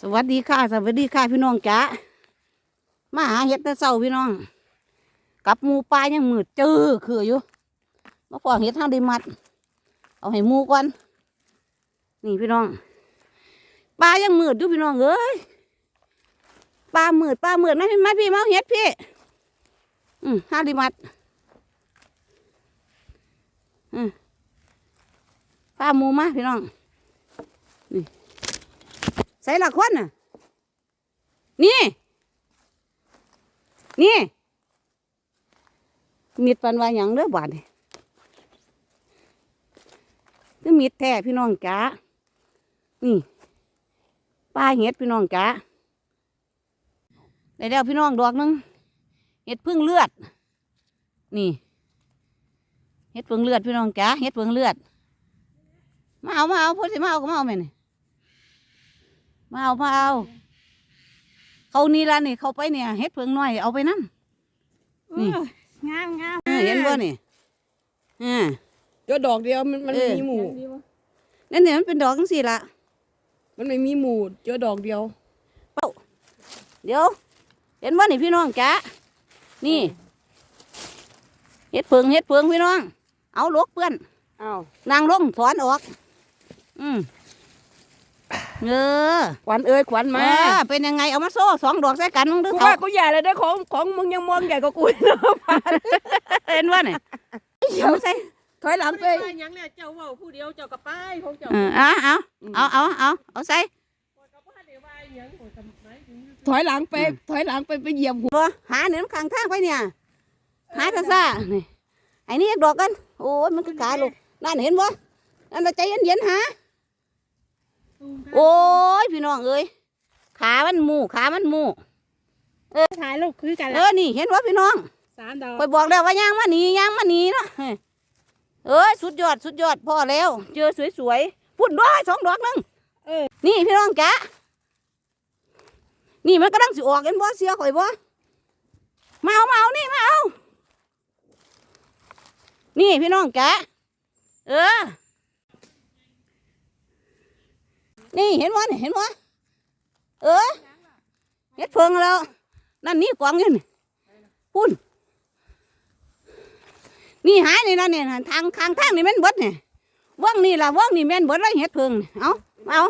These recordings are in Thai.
สวัสดีค่ะ สวัสดีค่ะพี่น้องจ๋ามาหาเห็ดแต่เช้าพี่น้องกับหมูปลายังมืดเจอคืออยู่มาพอเห็ดทาด้มัด เอาให้หมูก่อนนี่พี่น้องปลายังมืดอยู่พี่น้องเอ้ยปลามืดปลามืดนะพี่มาพี่มาเห็ดพี่ อืมห้าดิมัด อืมปลาหมูมาพี่น้องนี่ ใส่ละคนน่ะ นี่ นี่มีดปันวาหยังเด้อบาดนี่คือมีดแท้พี่น้องจ๋านี่ป้าเห็ดพี่น้องจ๋าได้แล้วพี่น้องดอกหนึงเห็ดพึ่งเลือด นี่เห็ดพึ่งเลือดพี่น้องจ๋าเห็ดพึ่งเลือดมาเอามาเอาพูดสิมาเอาก็มาเอาแม่นี่ มาเอามาเอา เขานี่ละนี่เขาไปเนี่ยเฮ็ดเพิงน้อยเอาไปนั่นนี่งามงามเห็นบ่นี่อ่าเจอดอกเดียวมันมันเออไม่มีหมู่ นั่นเนี่ยมันเป็นดอกจังสี่ละมันไม่มีหมู่เจอดอกเดียว เดี๋ยว เห็นบ่นี่พี่น้องจ๋านี่เฮ็ดเพิงเฮ็ดเพิงพี่น้อง เอาลกเปื้อน อ้าว นางลงถอนออก อืม เออขวัญเอ้ยขวัญมา เออเป็นยังไงเอามาโซ่สองดอกใส่กันมึงดูกูเขาว่ากูใหญ่เลยได้ของของมึงยังมองใหญ่กว่ากูอีกเนอะเห็นบ่นี่เอาใส่ถอยหลังไปเอ้ยยังเนี่ยเจ้าเว่าผู้เดียวเจ้ากับป้ายของเจ้าเออเอาเอาเอาเอาเอาเอาใส่กับป้าเดี๋ยวว่าหยังโอ้ยทำไมถึงถอยหลังไปถอยหลังไปไปเหยียบหัวบ่หาเนี่ยน้ำขังทางไปเนี่ยหาซะซะนี่ไอ้นี่ดอกกันโอ้ยมันคือกายลูกนั่นเห็นบ่นั่นน่ะใจเย็นๆหา โอ้ยพี่น้องเอ้ยขามันหมูขามันหมูถ่ายรูปคือกันเออนี่เห็นบ่พี่น้องสามดอกคอยบอกแล้วว่าย่างมาหนีย่างมาหนีเนาะเอ้ยสุดยอดสุดยอดพอแล้ว เจอสวยๆพุ่นด้วยสองดอกหนึงเออนี่พี่น้องจ๋านี่มันกำลังสิออกเห็นบ่เสียข่อยบ่มาเอามาเอานี่มาเอานี่พี่น้องจ๋าเออ นี่เห็นบ่นี่เห็นบ่เออเฮ็ดเพิงแล้ว นั่นนี่กวางอยู่นี่พุ่นนี่หายนี่นะเนี่ยทางทางทางนี่แม่นบดเนี่ยว่องนี่ล่ะว่องนี่แม่นบดแล้วเฮ็ดเพิงเอาเอา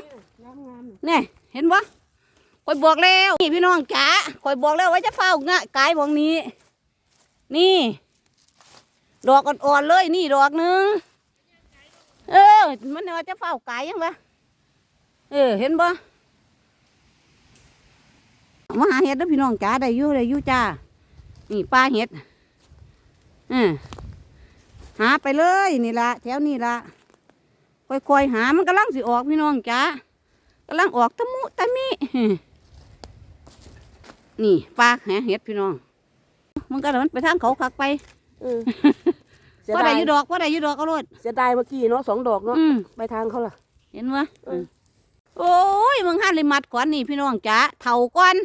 งามงามนี่ยเห็นบ่คอยบอกแล้วนี่พี่น้องจ๋าคอยบอกแล้วว่าจะเฝ้างะกายบองนี้ นี่ ดอกอ่อนๆเลย นี่ดอกหนึ่งเออ มันว่าจะเฝ้ากายยังวะ เออ เห็นบ่มาหาเห็ดเด้อพี่น้องจ๋าได้อยู่ได้อยู่จ้า นี่ปลาเห็ดเออหาไปเลยนี่ละแถวนี่ละค่อยๆหามันกำลังสิออกพี่น้องจ๋ากำลังออกตะมุตะมินี่ปลาแหเห็ดพี่น้องมันก็เลยมันไปทางเขาคักไปเออเสียว่าดาได้ยอยู่ดอกว่าได้อยู่ดอกเอารถเสียดายเมื่อกี้เนาะสองดอกเนาะอืมไปทางเขาล่ะ เห็นวะเออ โอ้ยมึงห้าเลยมัดขวานนี่พี่น้องจ๋าเท่าก้อน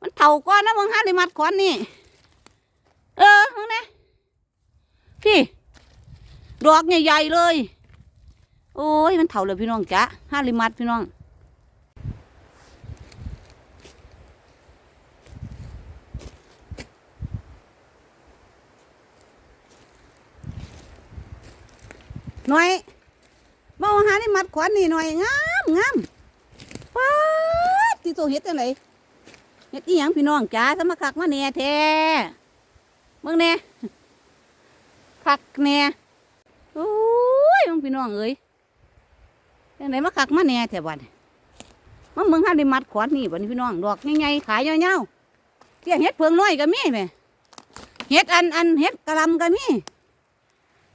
มันเท่าก้อนนะมึงห้าเลยมัดขวานนี่ เออมึงนี่ยพี่ ดอกใหญ่ๆเลย โอ้ยมันเท่าเลยพี่น้องจ๋าห้าเลยมัดพี่น้องหน่อยมาเอาหาได้มัดขวานนี่หน่อยงา มงามป๊าดที่โตเฮ็ดจังไดเฮ็ดอีหยังพี่น้องจ๋าสมาคักมาแน่แท้เบิ่งแน่คักแน่โอ้ยมึงพี่น้องเอ้ยจังไดมาคักมาแน่แท้บัดนี้มาเมืองหาได้มัดขวานนี่บัดนี้พี่น้องดอกใหญ่ๆขายยาวๆเที่ยเฮ็ดเพิงน้อยก็มีแหมเฮ็ดอันอันเฮ็ดกะลำก็มี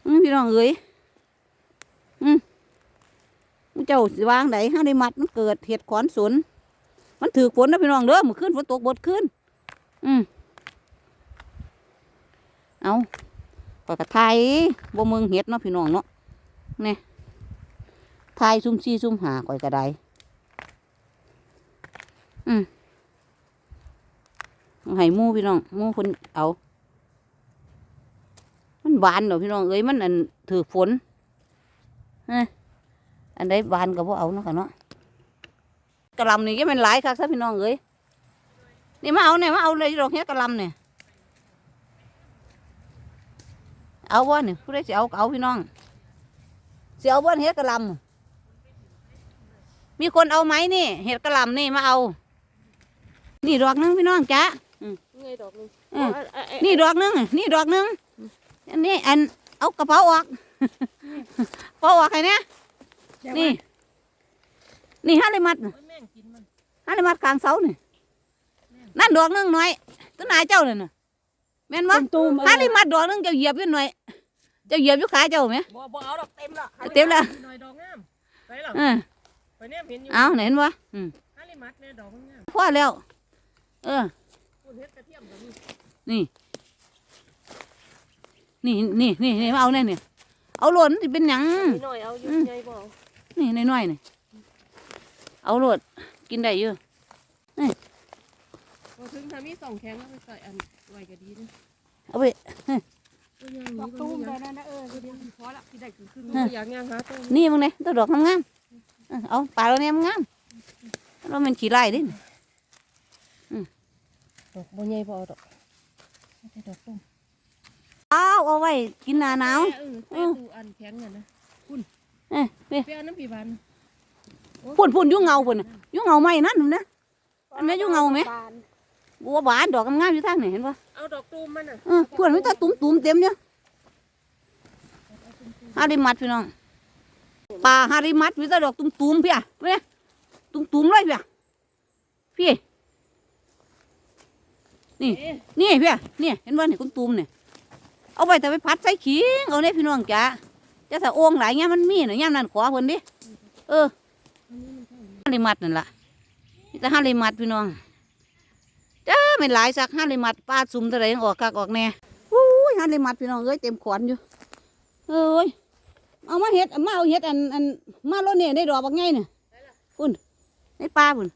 อือพี่น้องเอ้ย เจ้าสิวางไดห้าได้มัดมันเกิดเหตุขอนสนมันถือฝนนะพี่น้องเด้อมื่อคืนฝนตกบดขึ้น อืมเอาปกระไทยบ่เมืองเห็ดเนาะพี่น้องเนาะเนี่ยไทยซุ่มซีซุ่มหาก่อยกระไดอืมเอาให้มู่พี่น้องมู่คนเอา มันบานเนาะพี่น้องเอ้ยมันอันถือฝน อันใดบานก็บ่เอาเนาะค่ะเนาะกระหลำนี่ก็เป็นหลายคักซะพี่น้องเอ้ยนี่มาเอาเนี่ยมาเอาเลยดอกเฮ็ดกระหลำเนี่ยเอาบ่เนี่ยผู้ใดสิเอาก็เอาพี่น้องสิเอาบ่เฮ็ดกระหลำมีคนเอาไหมนี่เฮ็ดกระหลำนี่มาเอา นี่ดอกหนึงพี่น้องจ้ะไงดอกนึงเออนี่ดอกหนึงนี่ดอกหนึงอันนี้อันเอากระเป๋าออกกระเป๋าออกใครเนี่ย นี่ นี่ห้าเลยมัดน่ะโอ้ยแม่งกินมันห้าเลยมัดกลางเสานี่นั่นดอกหนึงหน่อยต้นนายเจ้าเนี่ยน่ะแม่นวะตุ้มห้าเลยมัดดอกหนึงเจ้าเหยียบอยู่หน่อย เจ้าเหยียบอยู่ขาเจ้าไหมบ่บ่เอาดอกเต็มละเต็มแล้วหน่อยดอกงามไปหรอเออไปเนี่ยเห็นอยู่เอาเห็นวะอืมฮาลิมัดเนี่ยดอกงามพอแล้ว เออคุณเฮ็ดกระเทียมแบบนี้นี่ นี่นี่นี่นี่มาเอาเนี่ยนี่เอาหล่นที่เป็นหยังหน่อยเอาอยู่ไงบ่ นี่น้อยๆนี่เอาโหลดกินได้เยอะพอถึงถ้ามีสองแข็งแล้วไปใส่อันไว้ก็ดีนะเอาไปตัวอย่างนี้ตุ้มได้ได้นะเออเดี๋ยวพอละที่ได้คือครึ่งฮะอยากย่างหาตัวนี่มึงเนี่ยตัวดอกงามๆเออเอาปลาเราเนี่ยงามเราเป็นขี้ไล่ดิดอกบ่ใหญ่พอดอกไม่ใช่ดอกต้มเอาเอาไว้กินหนาหนาวเออแต่ดูอันแข็งน่ะนะ เอ้ยนี่ไปเอาน้ำผีบานพุ่นพุ่นอยุ่งเงาพุ่นน่ะอยุ่งเงาไหมนั่นนู่นนะ อันนี้อยุ่งเงาไหม บัวบานดอกงามๆอยู่ทางนี่เห็นปะเอาดอกตูมมันน่ะเออเพื่อนมันจะตุ้มตุ้มๆเต็มอยู่ฮาริมัดพี่น้องปลาฮาริมัดมีแต่ดอกตุ้มตุ้มๆพี่อะเนี่ยตุ้มตุ้มๆเลยพี่อะพี่ นี่ เอ๊ะนี่พี่อะนี่เห็นว่านี่ตุ้มตุ้มๆเนี่ยเอาไปแต่ไปพัดใส่ขิงเอาเนี่ยพี่น้องจ้า จะส่โอ่งหลายเงี้ยมันมีหน่อยเงี้ยนั่นขวาเพิ่นดิเออฮาริมัดนั่นล่ะมีแต่ฮาริมัดพี่น้องจ้าไม่หลายสักฮาริมัดปลาซุ่มตะไรออกคักออกแน่อุ้ยหันเลยมัดพี่น้องเอ้ยเต็มขวานอยู่เอ้ยเอามาเห็ดมาเอาเห็ดอันอันมาโลเนี่ยได้ดอกบักไงเนี่ยพุ่นในป่าพุ่น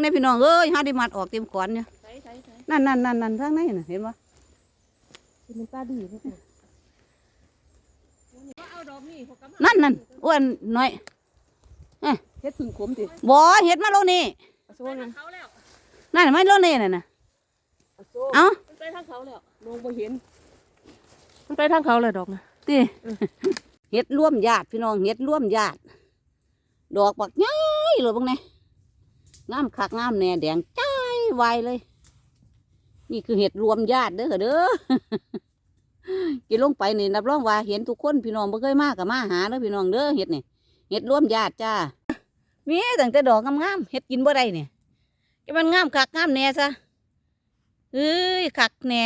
ในพี่น้องเอ้ยหันได้มัดออกเต็มขวานอยู่นั่นนั่นนั่นนั่นทางไหนเห็นปะเป็นตาดีเลย นี่เขากำลังนั่นนั่นอ้วนน้อยเฮ็ดพึ่งขมติบ่เห็ดมาโลนี่อาโซไปนะทางเขาแล้วนั่นไม่โลนี่น่ะนะอาโซเอ้ามันไปทางเขาแล้วมองบ่เห็นมันไปทางเขาเลยดอกนะตีเห็ดร่วมญาติพี่น้องเห็ดร่วมญาติดอกบักย้ายเลยบังไงงามคักงามแน่แดงจ้ายไวเลย นี่คือเห็ดรวมญาติเด้อค่ะเด้อ กินลงไปนี่รับรองว่าเห็นทุกคนพี่น้องบ่เคยมากกับมาหาเด้อพี่น้องเด้อเห็ดนี่เห็ดรวมญาติจ้ามีตั้งแต่ดอกงามๆเห็ดกินบ่ได้เนี่ยจะมันงามคักงามแน่ซะเอ้ยคักแน่